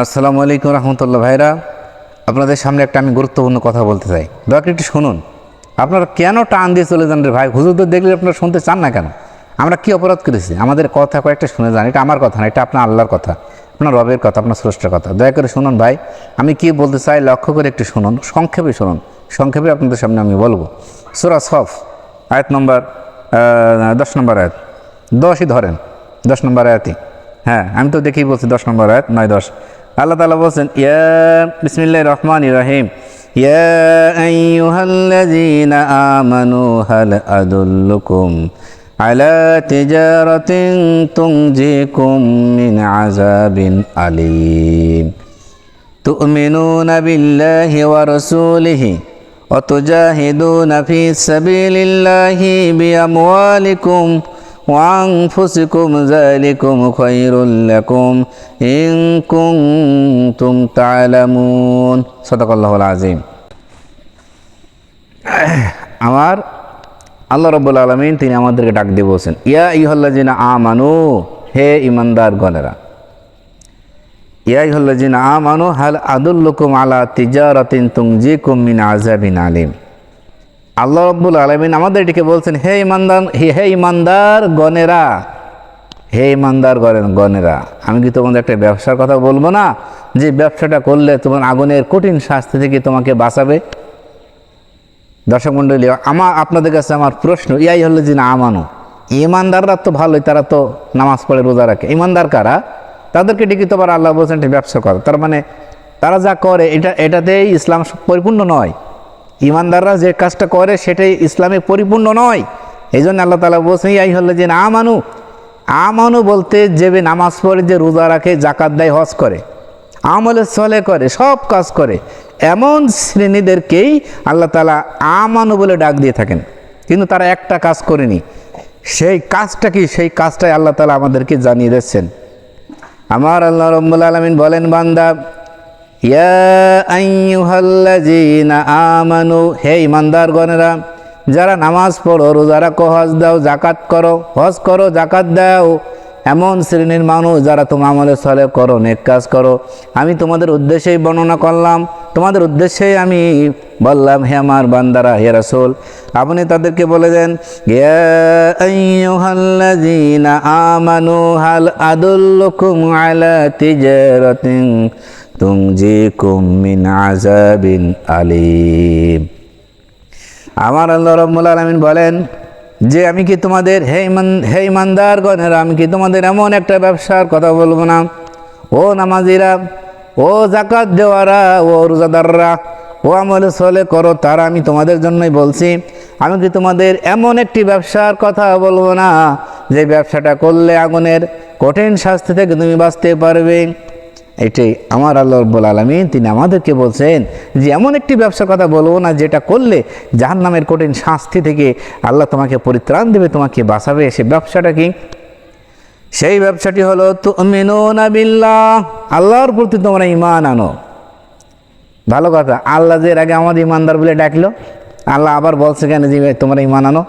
আসসালামু আলাইকুম রহমতুল্লাহ ভাইরা। আপনাদের সামনে একটা আমি গুরুত্বপূর্ণ কথা বলতে চাই। দয়া একটু শুনুন। আপনারা কেন টান দিয়ে চলে যান রে ভাই? হুজুরদের দেখলে আপনারা শুনতে চান না কেন? আমরা কি অপরাধ করেছি? আমাদের কথা কয়েকটা শুনে যান। এটা আমার কথা না, এটা আপনার আল্লাহর কথা। আপনার রবের কথা, আপনার স্রষ্টার কথা। দয়া করে শুনুন ভাই। আমি কি বলতে চাই? লক্ষ্য করে একটু শুনুন। সংক্ষেপে শুনুন। সংক্ষেপে আপনাদের সামনে আমি বলব। সুরা সফ, আয়াত নম্বর দশ নম্বর আয়াত। দশই ধরেন। দশ নম্বর আয়াতই। হ্যাঁ আমি তো দেখেই বলছি দশ নম্বর আয়াত, নয় দশ। আল্লাহ তালা বলছেন ইয়া বিসমিল্লাহ রহমান রহিম ইয়া আইয়ুহাল্লাযীনা আমানু হাল আদুল্লুকুম আলা তিজারাতিন তুনজিকুম মিন আযাবিন আলীম تؤمنون بالله ورسوله وتجاهدون في سبيل الله بأموالكم وأنفسكم ذلكم خير لكم إن كنتم تعلمون صدق الله العظيم আমার আল্লাহ রব্বুল আলমিন তিনি আমাদেরকে ডাক দিয়ে বলছেন ইয়া ইহল্লাজিনা আমানু হে ইমানদার গণেরা ইয়াইহল্লাজিন আমানু হাল আদুল্লুকুম আলা তিজারাতিন তুংজিকুম মিন আযাবিন আলিম আল্লাহ রব্বুল আলামিন আমাদের এটিকে বলছেন, হে ইমানদার হে ইমানদার গণেরা হে ইমানদার গণের গণেরা আমি কি তোমাদের একটা ব্যবসার কথা বলব না? যে ব্যবসাটা করলে তোমার আগুনের কঠিন শাস্তি থেকে তোমাকে বাঁচাবে? দর্শক মণ্ডলী আমার আপনাদের কাছে আমার প্রশ্ন, ইয়াই হলো যে না আমানো? ইমানদাররা তো ভালোই, তারা তো নামাজ পড়ে, রোজা রাখে। ইমানদার কারা? তাদেরকে ডেকে তো আবার আল্লাহ বলছেন ব্যবসা করে। তার মানে তারা যা করে, এটা, এটাতেই ইসলাম পরিপূর্ণ নয়। ইমানদাররা যে কাজটা করে সেটাই ইসলামে পরিপূর্ণ নয়। এই জন্য আল্লাহ তালা বলছেন ইয়াই হলো যে আমানু আমানু বলতে যে নামাজ পড়ে, যে রোজা রাখে জাকাত দেয়, হজ করে, আমলে চলে করে, সব কাজ করে, এমন শ্রেণীদেরকেই আল্লাহ তালা আমানু বলে ডাক দিয়ে থাকেন। কিন্তু তারা একটা কাজ করেনি। সেই কাজটা কি? সেই কাজটাই আল্লাহ তালা আমাদেরকে জানিয়ে দিচ্ছেন। আমার আল্লাহ রব্বুল আলমিন বলেন, বান্দা ইয়া আমানু, হে ইমানদারগণেরা যারা নামাজ পড়ো, রোজা রাখো, হজ দাও জাকাত করো, হজ করো জাকাত দাও। এমন শ্রেণির মানুষ যারা তোমার আমলে চলে করো, নেক কাজ করো। আমি তোমাদের উদ্দেশ্যেই বর্ণনা করলাম। তোমাদের উদ্দেশ্যেই আমি বললাম, হে আমার বান্দারা, হে রাসূল, আপনি তাদেরকে বলে দেন আমানু, হাল আদুল্লুকুম আলা তিজারাতিন? তুনজিকুম মিন আযাবিন আলীম। আমার আল্লাহ রব্বুল আলামিন বলেন, যে আমি কি তোমাদের, হে ইমান, হে ইমানদার গণেরা আমি কি তোমাদের এমন একটা ব্যবসার কথা বলব না? ও নামাজিরা, ও জাকাত দেওয়ারা, ও রোজাদাররা, ও আমলে চলে করো, তারা আমি তোমাদের জন্যই বলছি, আমি কি তোমাদের এমন একটি ব্যবসার কথা বলব না? যে ব্যবসাটা করলে আগুনের কঠিন শাস্তি থেকে তুমি বাঁচতে পারবে। এটাই আমার আল্লাহ রব্বুল আলমিন, তিনি আমাদেরকে বলছেন যে এমন একটি ব্যবসার কথা বলব না যেটা করলে জাহান নামের কঠিন শাস্তি থেকে আল্লাহ তোমাকে পরিত্রাণ দেবে, তোমাকে বাঁচাবে। সে ব্যবসাটা কি? সেই ব্যবসাটি হলো বিল্লাহ আল্লাহর প্রতি তোমরা ইমান আনো। ভালো কথা, আল্লাহ যে আগে আমাদের ইমানদার বলে ডাকলো, আল্লাহ আবার বলছে কেন যে তোমরা ইমান আনো?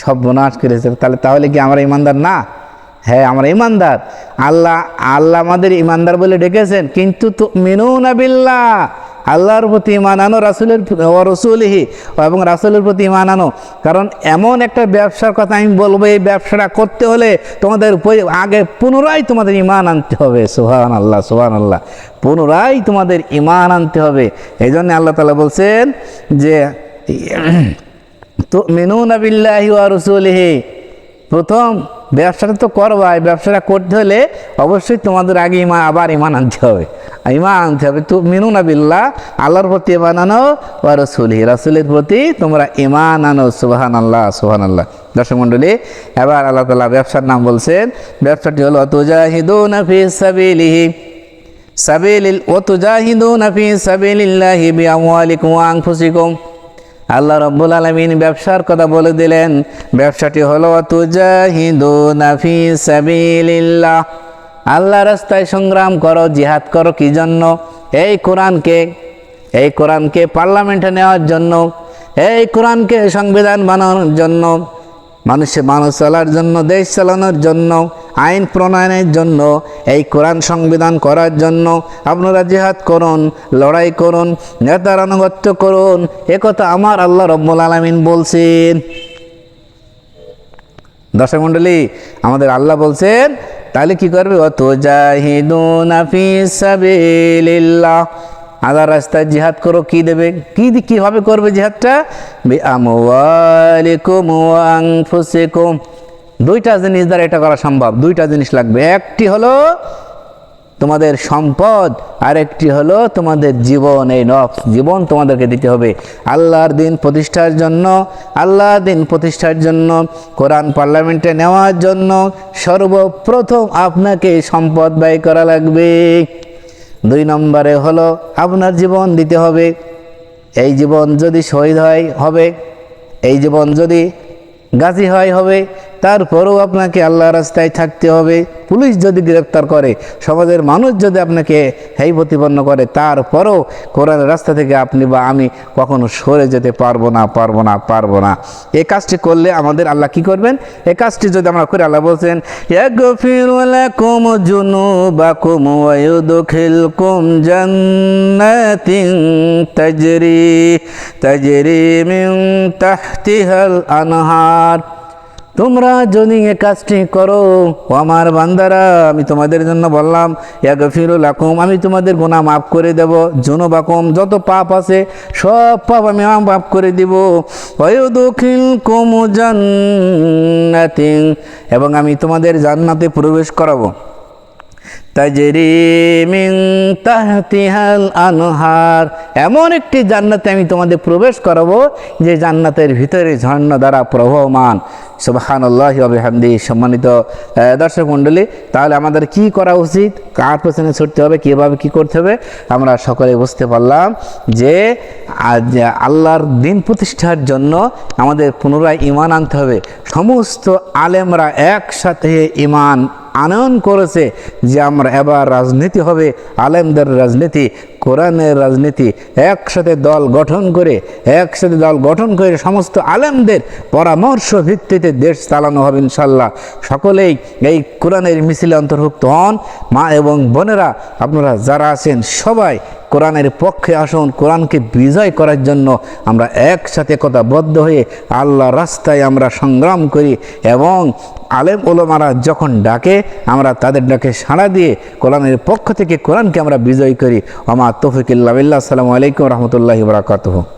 সব বনাশ করেছে তাহলে তাহলে কি আমরা ইমানদার না? হ্যাঁ আমরা ইমানদার। আল্লাহ আল্লাহ আমাদের ইমানদার বলে ডেকেছেন, কিন্তু তো মেনু না বিল্লাহ। আল্লাহর প্রতি ইমান আনো, রাসুলের ও রসুলহি, এবং রাসুলের প্রতি ইমান আনো। কারণ এমন একটা ব্যবসার কথা আমি বলব, এই ব্যবসাটা করতে হলে তোমাদের আগে পুনরায় তোমাদের ইমান আনতে হবে। সোহান আল্লাহ সোহান আল্লাহ পুনরায় তোমাদের ইমান আনতে হবে। এই জন্য আল্লাহ তালা বলছেন যে তো মেনু নাবিল্লাহি ওয়া রসুলিহি। প্রথম ব্যবসাটা তো করবাই ব্যবসাটা করতে হলে অবশ্যই তোমাদের আগে ইমা, আবার ইমান আনতে হবে। ইমান আনতে হবে তো মেনু নাবিল্লাহ আল্লাহর প্রতি ইমান আনো ওয়া রসুলহি। রসুলের প্রতি তোমরা ইমান আনো সুবাহান আল্লাহ সুবাহান আল্লাহ দর্শক মণ্ডলী, এবার আল্লাহ তালা ব্যবসার নাম বলছেন। ব্যবসাটি হলো তুজাহিদুনা ফি সাবিলিহি। সাবিলিল ও তুজাহিদুনা ফি সাবিলিল্লাহি বিআমওয়ালিকুম ওয়া আনফুসিকুম। আল্লাহ রব্বুল আলমিন ব্যবসার কথা বলে দিলেন, ব্যবসাটি হলো তুজাহিদু নাফি সাবিলিল্লাহ। আল্লাহ রাস্তায় সংগ্রাম করো, জিহাদ করো কি জন্য? এই কোরআনকে এই কোরআনকে পার্লামেন্টে নেওয়ার জন্য, এই কোরআনকে সংবিধান বানানোর জন্য। মানুষে মানুষ চলার জন্য, দেশ চালানোর জন্য, আইন প্রণয়নের জন্য, এই কোরআন সংবিধান করার জন্য আপনারা জেহাদ করুন, লড়াই করুন, নেতার আনুগত্য করুন একথা আমার আল্লাহ রব্বুল আলমিন বলছেন। দর্শক মণ্ডলী, আমাদের আল্লাহ বলছেন, তাহলে কি করবে? অত জাহিদুন আল্লাহ আল্লাহ রাস্তায় জিহাদ করো, কি দেবে? কি কীভাবে করবে জিহাদটা? দুইটা জিনিস দ্বারা এটা করা সম্ভব। দুইটা জিনিস লাগবে। একটি হলো তোমাদের সম্পদ আর একটি হলো তোমাদের জীবন। এই নফ জীবন তোমাদেরকে দিতে হবে। আল্লাহর দিন প্রতিষ্ঠার জন্য, আল্লাহর দিন প্রতিষ্ঠার জন্য, কোরআন পার্লামেন্টে নেওয়ার জন্য সর্বপ্রথম আপনাকে সম্পদ ব্যয় করা লাগবে। দুই নম্বরে হলো আপনার জীবন দিতে হবে। এই জীবন যদি শহীদ হয়, হবে। এই জীবন যদি গাজী হয়, হবে। তারপরেও আপনাকে আল্লাহ রাস্তায় থাকতে হবে। পুলিশ যদি গ্রেপ্তার করে, সমাজের মানুষ যদি আপনাকে হেই প্রতিপন্ন করে, তারপরেও কোরআনের রাস্তা থেকে আপনি বা আমি কখনো সরে যেতে পারব না পারব না পারব না। এই কাজটি করলে আমাদের আল্লাহ কি করবেন? এই কাজটি যদি আমরা করে, আল্লাহ বলছেন তাজরি তাজরি মিন তাহতিহাল আনহার। তোমরা যদি এ কাজটি করো, ও আমার বান্দারা, আমি তোমাদের জন্য বললাম ইয়াগফিরুল আকুম আমি তোমাদের গোনা মাফ করে দেব জুনুবাকুম যত পাপ আছে, সব পাপ আমি মাফ করে দিব। ওয়ুদখিল কুম জান্নাতিন, এবং আমি তোমাদের জান্নাতে প্রবেশ করাবো। তাজরি মিন তাহতিহাল আনহার, এমন একটি জান্নাতে আমি তোমাদের প্রবেশ করাবো, যে জান্নাতের ভিতরে ঝর্ণা দ্বারা প্রবহমান। সুবাহান আল্লাহ হামদি সম্মানিত দর্শক মণ্ডলী, তাহলে আমাদের কি করা উচিত? কার পেছনে ছুটতে হবে? কীভাবে কি করতে হবে? আমরা সকলে বুঝতে পারলাম যে আল্লাহর দিন প্রতিষ্ঠার জন্য আমাদের পুনরায় ইমান আনতে হবে। সমস্ত আলেমরা একসাথে ইমান আনয়ন করেছে যে আমরা এবার রাজনীতি হবে, আলেমদের রাজনীতি, কোরআনের রাজনীতি, একসাথে দল গঠন করে, একসাথে দল গঠন করে সমস্ত আলেমদের পরামর্শ ভিত্তিতে দেশ চালানো হবে ইনশাল্লাহ সকলেই এই কোরআনের মিছিলে অন্তর্ভুক্ত হন। মা এবং বোনেরা, আপনারা যারা আছেন সবাই কোরআনের পক্ষে আসুন, কোরআনকে বিজয় করার জন্য আমরা একসাথে কথাবদ্ধ হয়ে আল্লাহ রাস্তায় আমরা সংগ্রাম করি এবং আলেম ওলমারা যখন ডাকে, আমরা তাদের ডাকে সাড়া দিয়ে কোরআনের পক্ষ থেকে কোরআনকে আমরা বিজয় করি। আমার তফিকুল্লাহ সালামু আলাইকুম রহমতুল্লাহি বরাকাতহ।